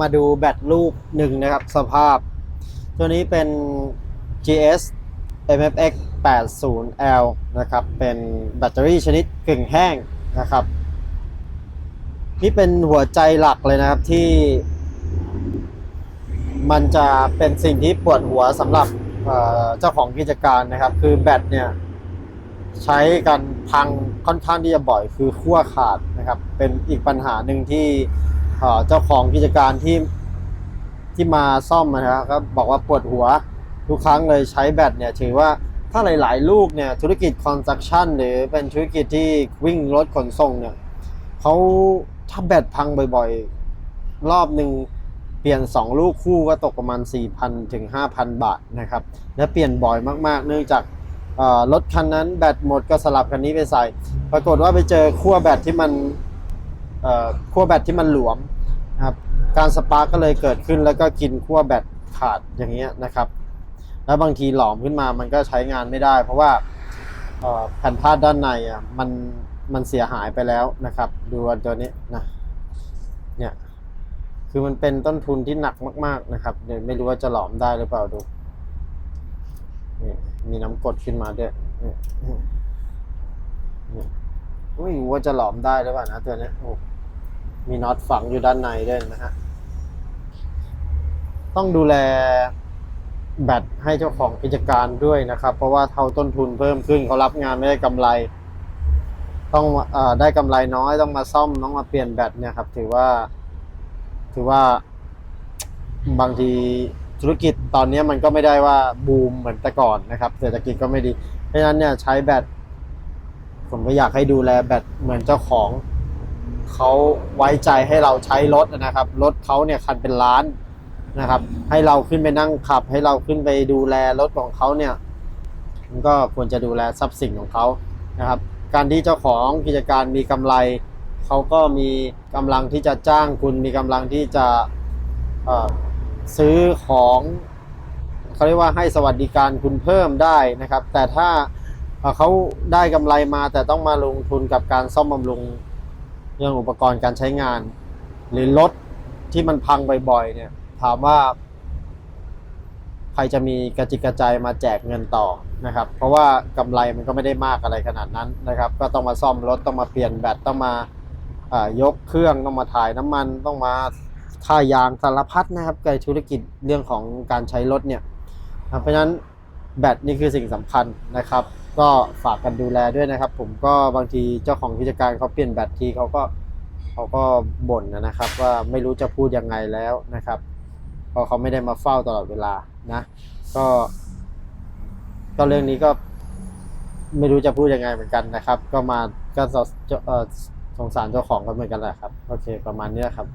มาดูแบตลูกหนึ่งนะครับ สภาพ ตัวนี้เป็น GS MFX 80L นะครับ เป็นแบตเตอรี่ชนิดกึ่งแห้งนะครับ นี่เป็นหัวใจหลักเลยนะครับที่ มันจะเป็นสิ่งที่ปวดหัวสำหรับเอ่อเจ้าของกิจการนะครับ คือแบตเนี่ย ใช้กันพังค่อนข้างที่จะบ่อยคือขั้วขาดนะครับ เป็นอีกปัญหาหนึ่งที่ เอ่อเจ้าของกิจการที่ที่มาซ่อมนะครับก็บอกว่าปวดหัวทุกครั้งเลยใช้แบตเนี่ยถือว่าถ้าหลาย ๆ ลูกเนี่ยธุรกิจคอนสตรักชั่นหรือเป็นธุรกิจที่วิ่งรถขนส่งเนี่ยเขาถ้าแบตพังบ่อยๆ รอบหนึ่งเปลี่ยน 2 ลูกคู่ก็ตกประมาณ 4,000 ถึง 5,000 บาทนะครับ และเปลี่ยนบ่อยมากๆ เนื่องจากรถคันนั้นแบตหมดก็สลับคันนี้ไปใส่ ปรากฏว่าไปเจอขั้วแบตที่มัน ขั้วแบตที่มันหลวมนะครับการสปาร์กก็เลยเกิดขึ้นแล้วก็กินขั้วแบตขาดอย่างเงี้ยนะครับ แล้วบางทีหลอมขึ้นมามันก็ใช้งานไม่ได้ เพราะว่าแผ่นพาดด้านในอะมันมันเสียหายไปแล้วนะครับ ดูตัวนี้นะเนี่ยคือมันเป็นต้นทุนที่หนักมาก ๆนะครับเดี๋ยวไม่รู้ว่าจะหลอมได้หรือเปล่าดูนี่มีน้ำกดขึ้นมาด้วยนี่ไม่รู้ว่าจะหลอมได้หรือเปล่านะตัวนี้โอ้ มีน็อตฝังอยู่ด้านในด้วยนะฮะ ต้องดูแลแบตให้เจ้าของกิจการด้วยนะครับ เพราะว่าเท่าต้นทุนเพิ่มขึ้นเขารับงานไม่ได้กำไร ต้องอได้กำไรน้อยต้องมาซ่อมต้องมาเปลี่ยนแบตเนี่ยครับ ถือว่า ถือว่าบางทีธุรกิจตอนนี้มันก็ไม่ได้ว่าบูมเหมือนแต่ก่อนนะครับเศรษฐกิจก็ไม่ดี เพราะฉะนั้นเนี่ยใช้แบตผมก็อยากให้ดูแลแบตเหมือนเจ้าของ เขาไว้ใจให้เราใช้รถนะครับ รถเขาเนี่ยคันเป็นล้านนะครับ ให้เราขึ้นไปนั่งขับ ให้เราขึ้นไปดูแลรถของเขาเนี่ยมันก็ควรจะดูแลทรัพย์สินของเขานะครับ การที่เจ้าของกิจการมีกำไรเขาก็มีกำลังที่จะจ้างคุณมีกำลังที่จะซื้อของเขาเรียกว่าให้สวัสดิการคุณเพิ่มได้นะครับ แต่ถ้าเอ่อเขาได้กำไรมาแต่ต้องมาลงทุนกับการซ่อมบำรุง เรื่องอุปกรณ์การใช้งาน หรือรถที่มันพังบ่อยๆเนี่ย ถามว่า ใครจะมีกระจิกกระใจมาแจกเงินต่อนะครับ เพราะว่ากำไรมันก็ไม่ได้มากอะไรขนาดนั้นนะครับ ก็ต้องมาซ่อมรถต้องมาเปลี่ยนแบตต้องมายกเครื่องต้องมาถ่ายน้ำมันต้องมาค่ายางสารพัดนะครับในธุรกิจเรื่องของการใช้รถเนี่ยเพราะฉะนั้น แบตนี่คือสิ่งสำคัญนะครับ ก็ฝากกันดูแลด้วยนะครับ ผมก็บางทีเจ้าของกิจการเขาเปลี่ยนแบตทีเขาก็เขาก็บ่นนะครับ ว่าไม่รู้จะพูดยังไงแล้วนะครับเพราะเขาไม่ได้มาเฝ้าตลอดเวลานะ ก็ ก็เรื่องนี้ก็ไม่รู้จะพูดยังไงเหมือนกันนะครับ ก็มาก็สงสารเจ้าของกันเหมือนกันแหละครับ โอเค ประมาณนี้ครับ